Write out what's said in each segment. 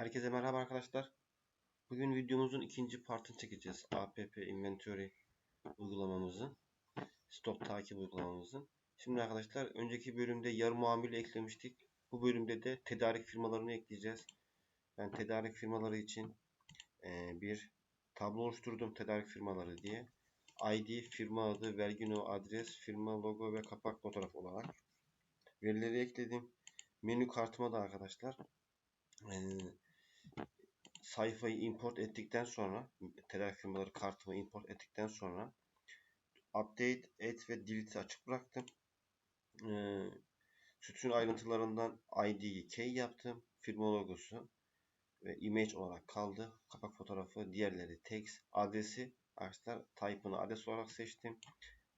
Herkese merhaba arkadaşlar. Bugün videomuzun ikinci partını çekeceğiz. APP Inventory uygulamamızın, stok takip uygulamamızın. Şimdi arkadaşlar önceki bölümde yarı muamili eklemiştik. Bu bölümde de tedarik firmalarını ekleyeceğiz. Ben tedarik firmaları için e, bir tablo oluşturdum tedarik firmaları diye. ID, firma adı, vergi no, adres, firma logo ve kapak fotoğraf olarak verileri ekledim. Menü kartıma da arkadaşlar e, sayfayı import ettikten sonra tedarik firmaları kartımı import ettikten sonra update et ve delete açık bıraktım. Ee, sütun ayrıntılarından ID'yi key yaptım. Firma logosu ve image olarak kaldı. Kapak fotoğrafı, diğerleri text, adresi arkadaşlar type'ını adres olarak seçtim.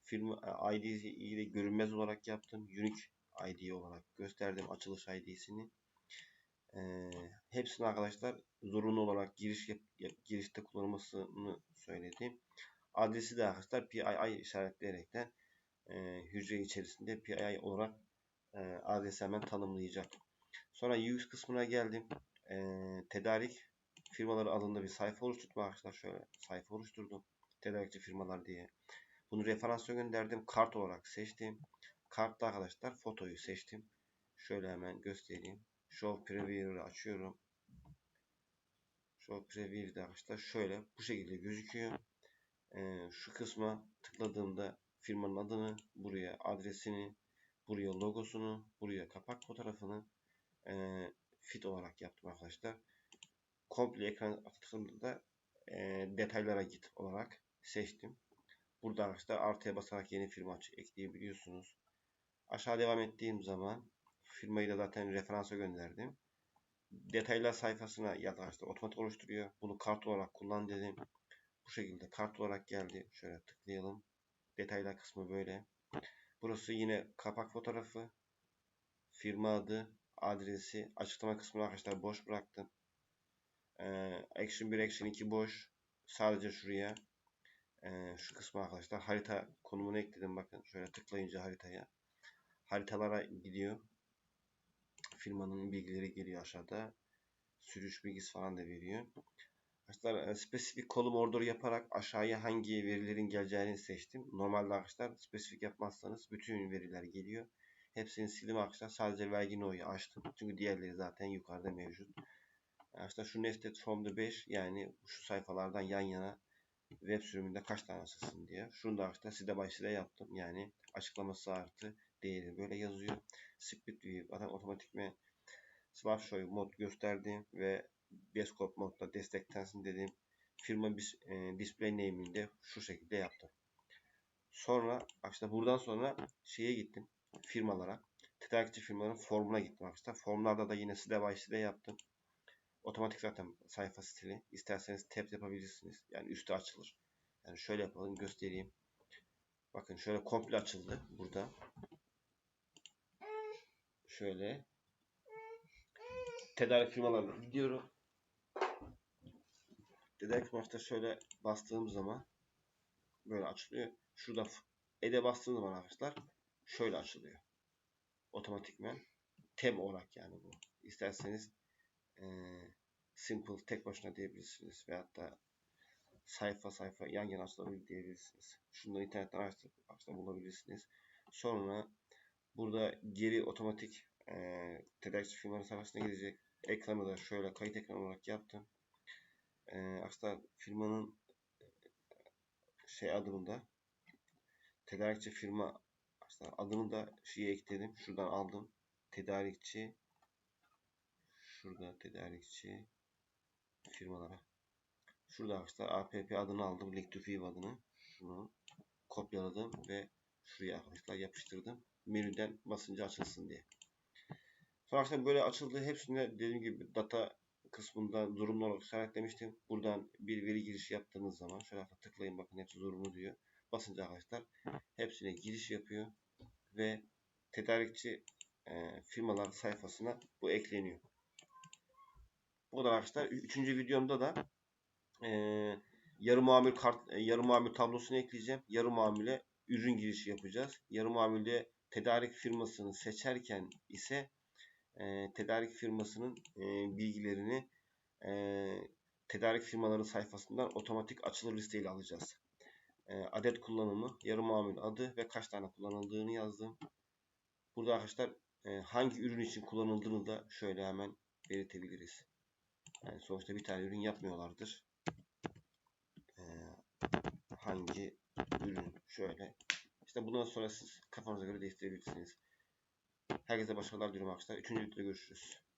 Firma ID'yi de görünmez olarak yaptım. Unique ID olarak gösterdim açılış ID'sini. Ee, hepsini arkadaşlar zorunlu olarak giriş yap, yap, girişte kullanılmasını söyledim. Adresi de arkadaşlar PII işaretleyerekten e, hücre içerisinde PII olarak e, adresi hemen tanımlayacak. Sonra UX kısmına geldim. E, tedarik firmaları adında bir sayfa oluşturdum arkadaşlar. Şöyle sayfa oluşturdum. Tedarikçi firmalar diye. Bunu referansa gönderdim. Kart olarak seçtim. Kartta arkadaşlar fotoyu seçtim. Şöyle hemen göstereyim. Show Preview'ı açıyorum. Show Preview'de arkadaşlar şöyle bu şekilde gözüküyor. Ee, şu kısma tıkladığımda firmanın adını, buraya adresini, buraya logosunu, buraya kapak fotoğrafını e, fit olarak yaptım arkadaşlar. Komple ekran tıkladığımda e, detaylara git olarak seçtim. Burada arkadaşlar artıya basarak yeni firma ekleyebiliyorsunuz. Aşağı devam ettiğim zaman firmayı da zaten referansa gönderdim. Detaylar sayfasına yaklaştı. Otomatik oluşturuyor. Bunu kart olarak kullan dedim. Bu şekilde kart olarak geldi. Şöyle tıklayalım. Detaylar kısmı böyle. Burası yine kapak fotoğrafı. Firma adı, adresi, açıklama kısmını arkadaşlar boş bıraktım. Ee, action 1, Action 2 boş. Sadece şuraya e, şu kısmı arkadaşlar harita konumunu ekledim. Bakın şöyle tıklayınca haritaya. Haritalara gidiyor firmanın bilgileri geliyor aşağıda. Sürüş bilgisi falan da veriyor. Arkadaşlar e, spesifik kolum order yaparak aşağıya hangi verilerin geleceğini seçtim. Normalde arkadaşlar spesifik yapmazsanız bütün veriler geliyor. Hepsini sildim arkadaşlar. Sadece vergi no'yu açtım. Çünkü diğerleri zaten yukarıda mevcut. Arkadaşlar şu nested from the 5 yani şu sayfalardan yan yana web sürümünde kaç tane asılsın diye. Şunu da arkadaşlar side by side yaptım. Yani açıklaması artı değeri böyle yazıyor. Split View zaten otomatikme Slideshow mod gösterdi ve Desktop modda desteklensin dedim. Firma bis, e, display name'ini şu şekilde yaptım. Sonra işte buradan sonra şeye gittim. Firmalara. Tedarikçi firmaların formuna gittim arkadaşlar. Formlarda da yine side by side yaptım. Otomatik zaten sayfa stili. İsterseniz tab yapabilirsiniz. Yani üstü açılır. Yani şöyle yapalım göstereyim. Bakın şöyle komple açıldı burada. Şöyle tedarik firmalarına gidiyorum. Tedarik maçta şöyle bastığım zaman böyle açılıyor. Şurada ede bastığım zaman arkadaşlar şöyle açılıyor. Otomatikmen tab olarak yani bu. İsterseniz e, simple tek başına diyebilirsiniz veyahut da sayfa sayfa yan yana açılabilir diyebilirsiniz. Şunları internetten araştırıp bulabilirsiniz. Sonra burada geri otomatik e, tedarikçi firmaları sayfasına gidecek. Ekranı da şöyle kayıt ekranı olarak yaptım. E, aslında firmanın şey adında tedarikçi firma aslında adını da şeye ekledim. Şuradan aldım. Tedarikçi şurada tedarikçi firmalara. Şurada arkadaşlar APP adını aldım. View adını. Şunu kopyaladım ve şuraya arkadaşlar yapıştırdım. Menüden basınca açılsın diye. Sonra arkadaşlar böyle açıldı. Hepsine dediğim gibi data kısmında zorunlu olarak işaretlemiştim. Buradan bir veri girişi yaptığınız zaman şöyle tıklayın bakın hepsi zorunlu diyor. Basınca arkadaşlar hepsine giriş yapıyor ve tedarikçi e, firmalar sayfasına bu ekleniyor. Bu da arkadaşlar üçüncü videomda da e, yarı mamül kart e, yarı mamül tablosunu ekleyeceğim. Yarı mamüle ürün girişi yapacağız. Yarı mamülde tedarik firmasını seçerken ise e, tedarik firmasının e, bilgilerini eee, tedarik firmaları sayfasından otomatik açılır listeyle alacağız. Eee, adet kullanımı, yarı mamul adı ve kaç tane kullanıldığını yazdım. Burada arkadaşlar eee, hangi ürün için kullanıldığını da şöyle hemen belirtebiliriz. Yani sonuçta bir tane ürün yapmıyorlardır. Eee, hangi ürün şöyle. İşte bundan sonra siz kafanıza göre değiştirebilirsiniz. Herkese başarılar diliyorum arkadaşlar. Üçüncü videoda görüşürüz.